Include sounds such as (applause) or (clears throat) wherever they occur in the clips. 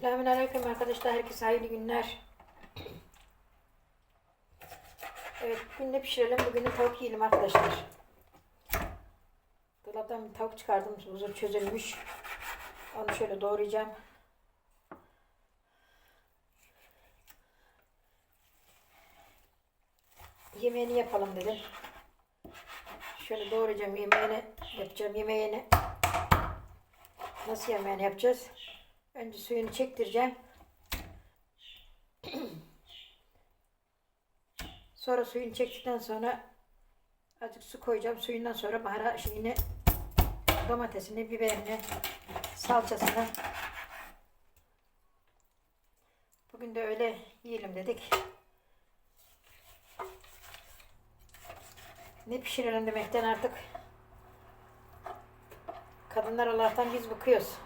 Selamünaleyküm arkadaşlar. Herkese hayırlı günler. Evet, bugün ne pişirelim? Bugün tavuk yiyelim arkadaşlar. Dolaptan bir tavuk çıkardım. Huzur çözülmüş. Onu şöyle doğrayacağım. Yemeğini yapalım dedim. Şöyle doğrayacağım yemeğini yapacağım yemeğini. Nasıl yemeğini yapacağız? Önce suyunu çektireceğim. sonra suyunu çektikten sonra azıcık su koyacağım. Suyundan sonra bahara şeyini domatesini, biberini, salçasını Bugün de öyle yiyelim dedik. Ne pişirelim demekten artık kadınlar Allah'tan biz bıkıyoruz.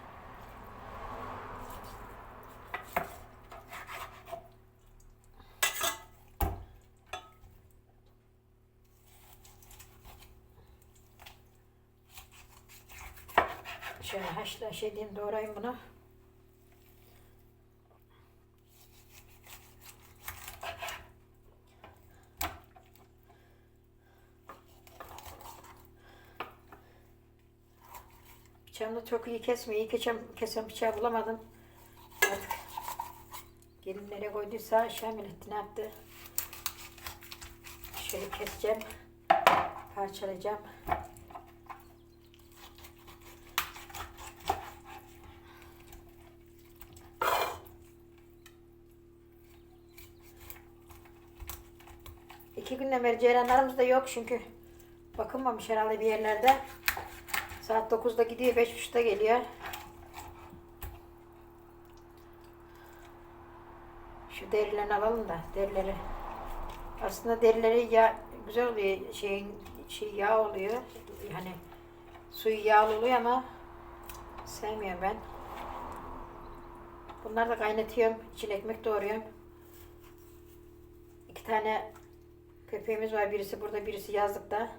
Şöyle haşla şey diyeyim doğrayayım bunu. Bıçağımda çok iyi kesmiyor. İyi kesen, kesen bıçağı bulamadım. Artık gelin nereye koyduysa Şamil ne yaptı? Şöyle keseceğim. Parçalayacağım. İki günden beri ceylanlarımız da yok çünkü bakılmamış herhalde bir yerlerde. Saat 9'da gidiyor, 5.30'da geliyor. Şu derilerini alalım da derileri. Aslında derileri ya güzel oluyor, şeyin şey yağ oluyor. Hani suyu yağlı oluyor ama sevmiyorum ben. Bunları da kaynatıyorum. İçine ekmek doğruyorum. İki tane köpeğimiz var. Birisi burada, birisi yazlıkta.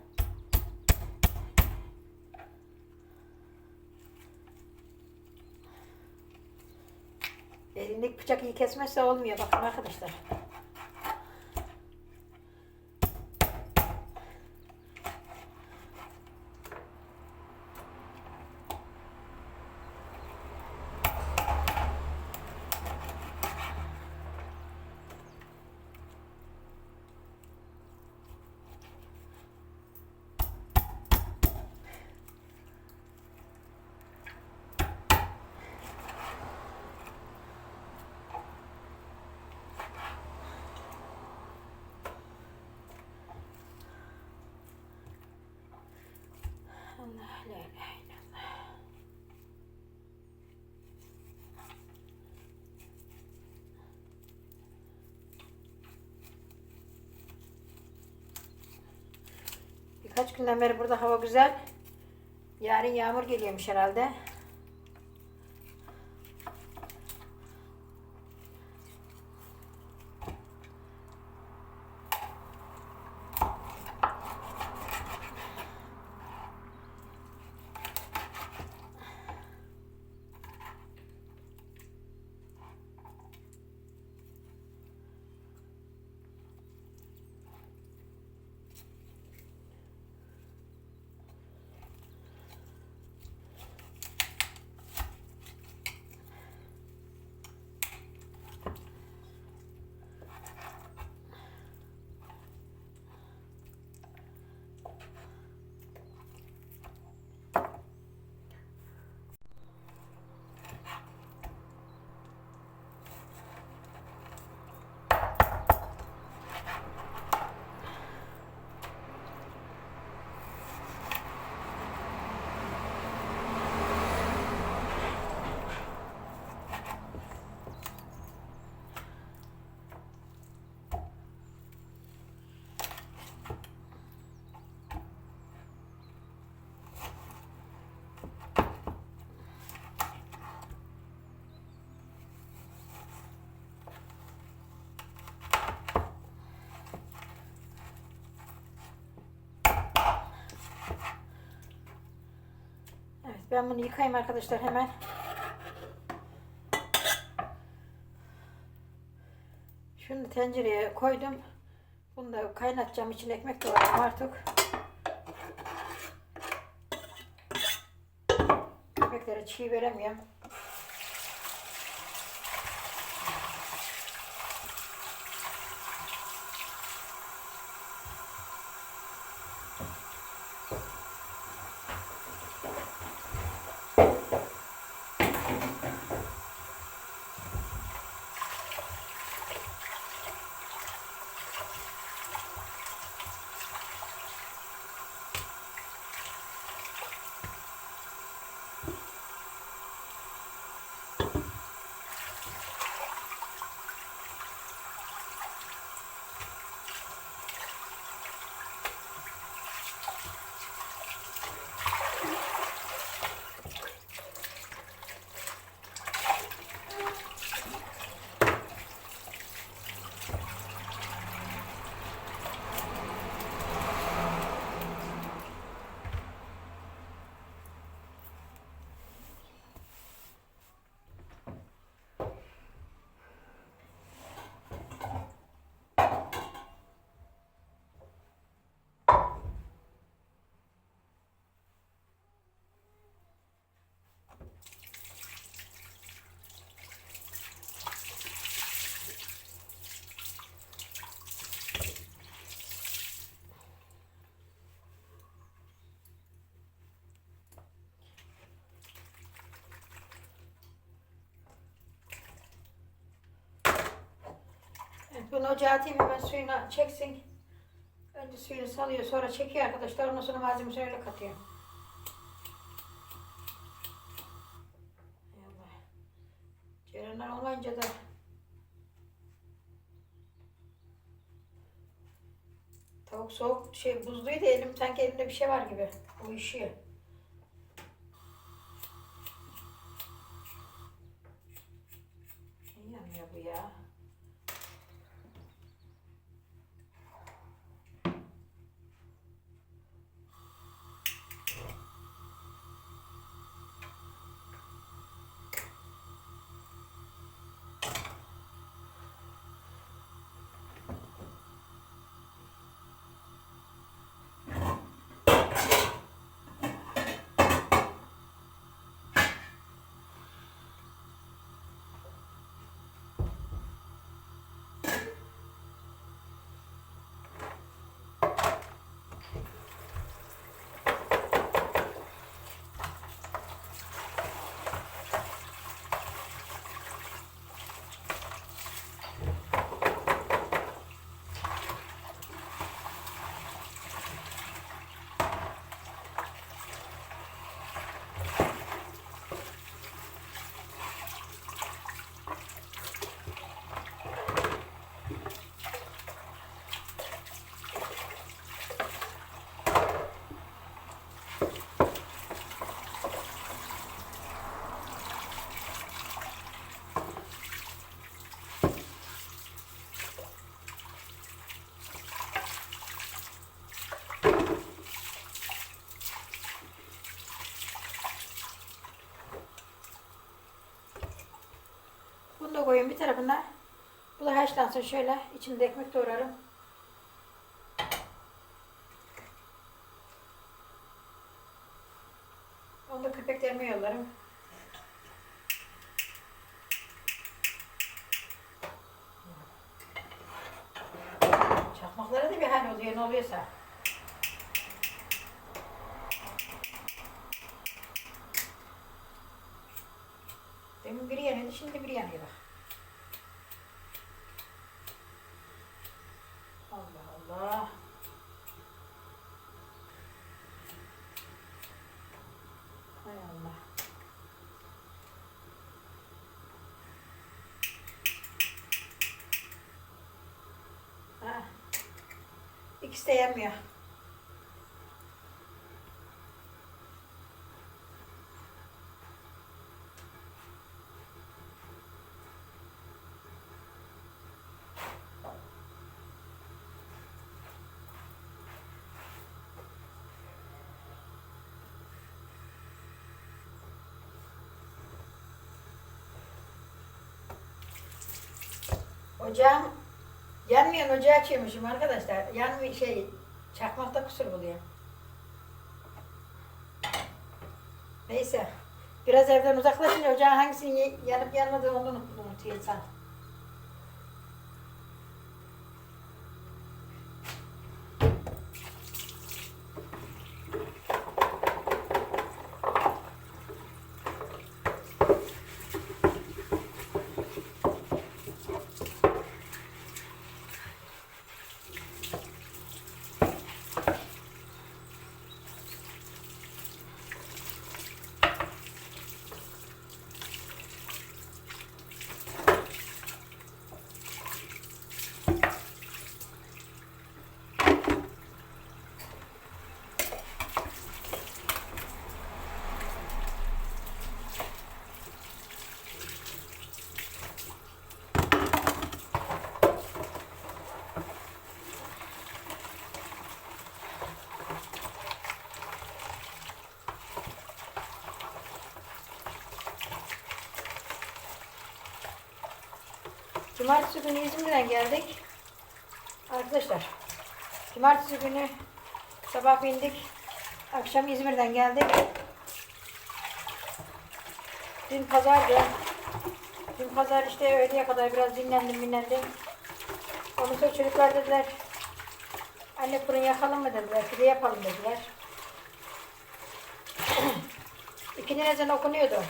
Elindeki bıçak iyi kesmezse olmuyor. Bakın arkadaşlar. Birkaç günden beri burada hava güzel. Yarın yağmur geliyormuş herhalde. Ben bunu yıkayayım arkadaşlar hemen. Şunu tencereye koydum. Bunu da kaynatacağım. için ekmek doğrayacağım artık. Ekmeklere çiğ veremiyorum. Bunu ocağa atayım hemen suyunu çeksin. Önce suyunu salıyor sonra çekiyor arkadaşlar. Ondan sonra malzemesini öyle katıyor. Cerenler olmayınca da Tavuk soğuk şey buzluydu elim sanki elimde bir şey var gibi. Uyuşuyor. Ne yanıyor bu ya? Koyayım bir tarafına. Bu da haşlansın şöyle. İçinde ekmek doğrarım. Onu da köpeklerime yollarım. Çakmaklara da bir hal oluyor ne oluyorsa. Demin biri yanıyordu, şimdi biri yanıyor bak. Allah Allah. Hay Allah. Ha. İkisi de yanmıyor. Ocağım Yanmayan ocağı açıyormuşum arkadaşlar. Yanmıyor şey, çakmakta kusur buluyor. Neyse. Biraz evden uzaklaşınca ocağın hangisinin ye- yanıp yanmadığını unutuyor insan. Cumartesi günü İzmir'den geldik. Arkadaşlar, cumartesi günü sabah bindik. Akşam İzmir'den geldik. Dün pazardı. Dün pazar işte öğleye kadar biraz dinlendim dinlendim. Ondan sonra çocuklar dediler, anne fırın yakalım mı dediler, pide yapalım dediler. (clears throat) İkindi ezan okunuyordu.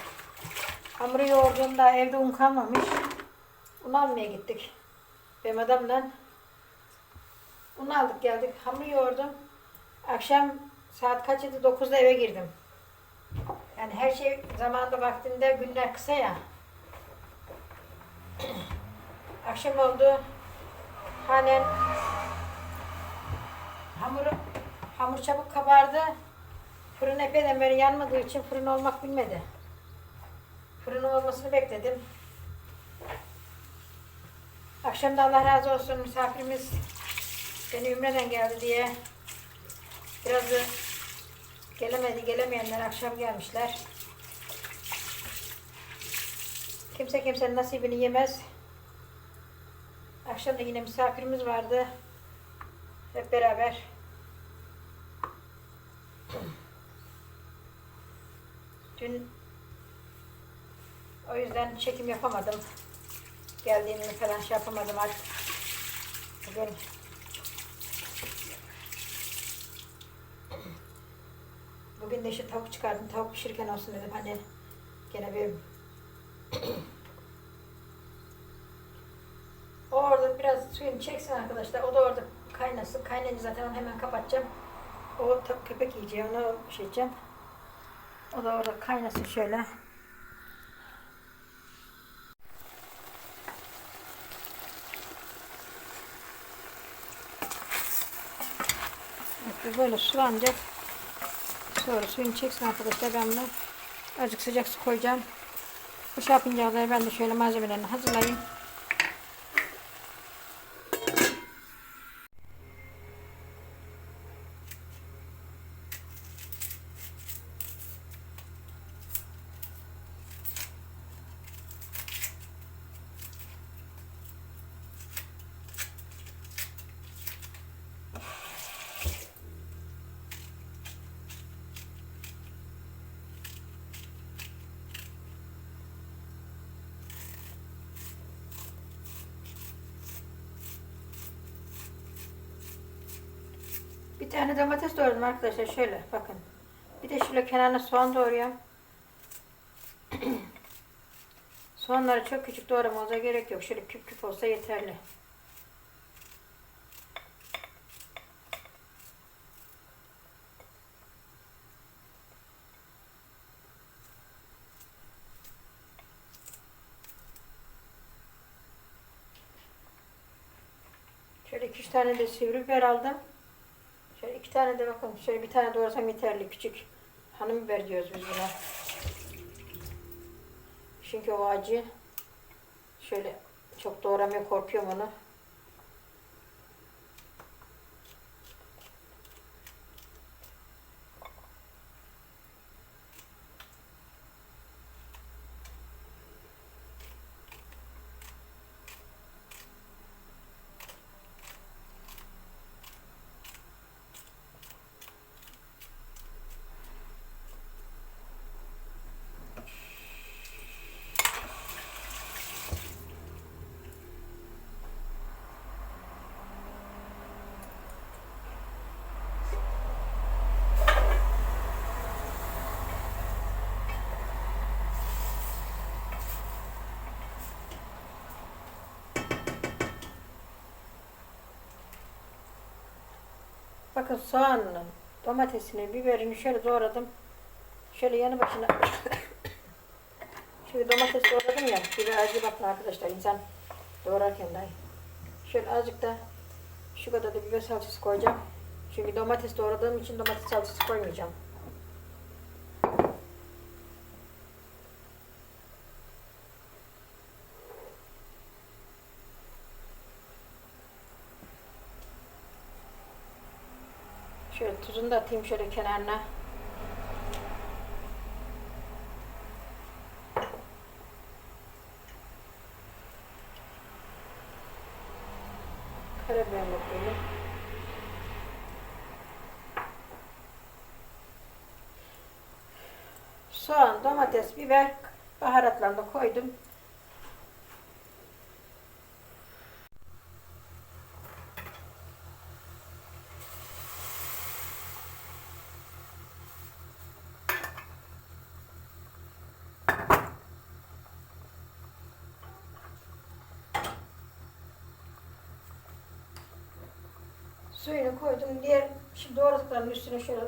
Hamuru yoğurduğumda evde un kalmamış. Un almaya gittik. Benim adamla. Un aldık geldik. Hamur yoğurdum. Akşam saat kaçıydı? 9'da eve girdim. Yani her şey zamanında vaktinde günler kısa ya. (clears throat) Akşam oldu. Halen hamuru hamur çabuk kabardı. Fırın epeyden beri yanmadığı için fırın olmak bilmedi. Fırın olmasını bekledim. Akşam da Allah razı olsun misafirimiz beni Ümre'den geldi diye biraz gelemedi gelemeyenler akşam gelmişler. Kimse kimsenin nasibini yemez. Akşam da yine misafirimiz vardı. Hep beraber dün o yüzden çekim yapamadım geldiğini falan şey yapamadım artık. Bugün Bugün de işte tavuk çıkardım. Tavuk pişirirken olsun dedim. Hani gene bir orada biraz suyunu çeksin arkadaşlar. O da orada kaynasın. Kaynayınca zaten onu hemen kapatacağım. O köpek yiyeceği onu şey edeceğim. O da orada kaynasın şöyle. Böyle sulanacak. Sonra suyunu çeksin arkadaşlar ben bunu azıcık sıcak su koyacağım. Bu şey yapınca ben de şöyle malzemelerini hazırlayayım. Tane domates doğradım arkadaşlar şöyle bakın. Bir de şöyle kenarına soğan doğruyorum. (clears throat) Soğanları çok küçük doğramamıza gerek yok. Şöyle küp küp olsa yeterli. Şöyle iki tane de sivri biber aldım. Tane de bakın. Şöyle bir tane doğrasam yeterli. Küçük hanım biber diyoruz biz buna. Çünkü o acı. Şöyle çok doğramaya korkuyorum onu. Bakın soğanını, domatesini, biberini şöyle doğradım. Şöyle yanı başına (coughs) Şöyle domates doğradım ya. Biber acı bakın arkadaşlar insan doğrarken dahi. Şöyle azıcık da şu kadar da biber salçası koyacağım. Çünkü domates doğradığım için domates salçası koymayacağım. Şöyle tuzunu da atayım şöyle kenarına. Karabiber koyayım. Soğan, domates, biber, baharatlarını da koydum. Suyunu koydum. Diğer şimdi doğradıklarının üstüne şöyle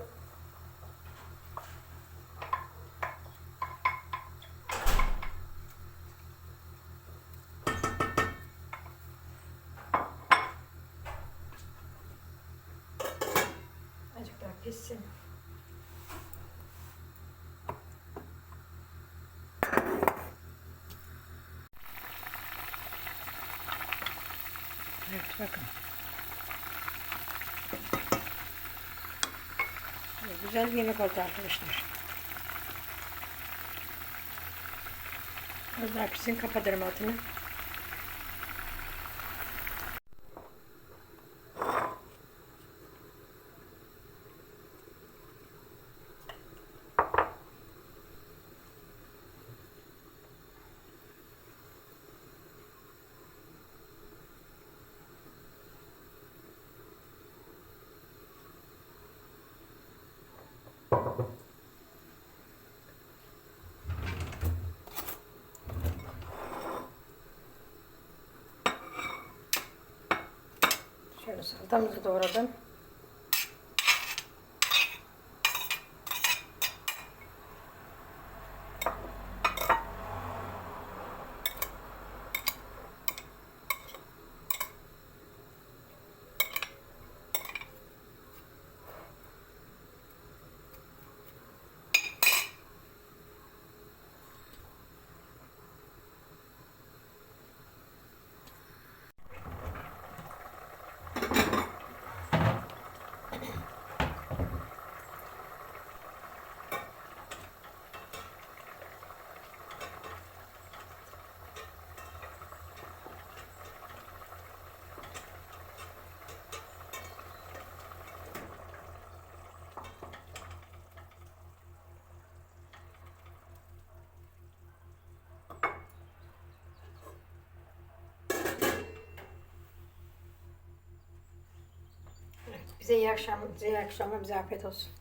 Azıcık daha pişsin. Evet bakın. Güzel yemek oldu arkadaşlar. Az daha pişsin kapatırım altını. Şöyle salatamızı doğradım. Bize iyi akşamlar, bize iyi akşamlar, bize olsun.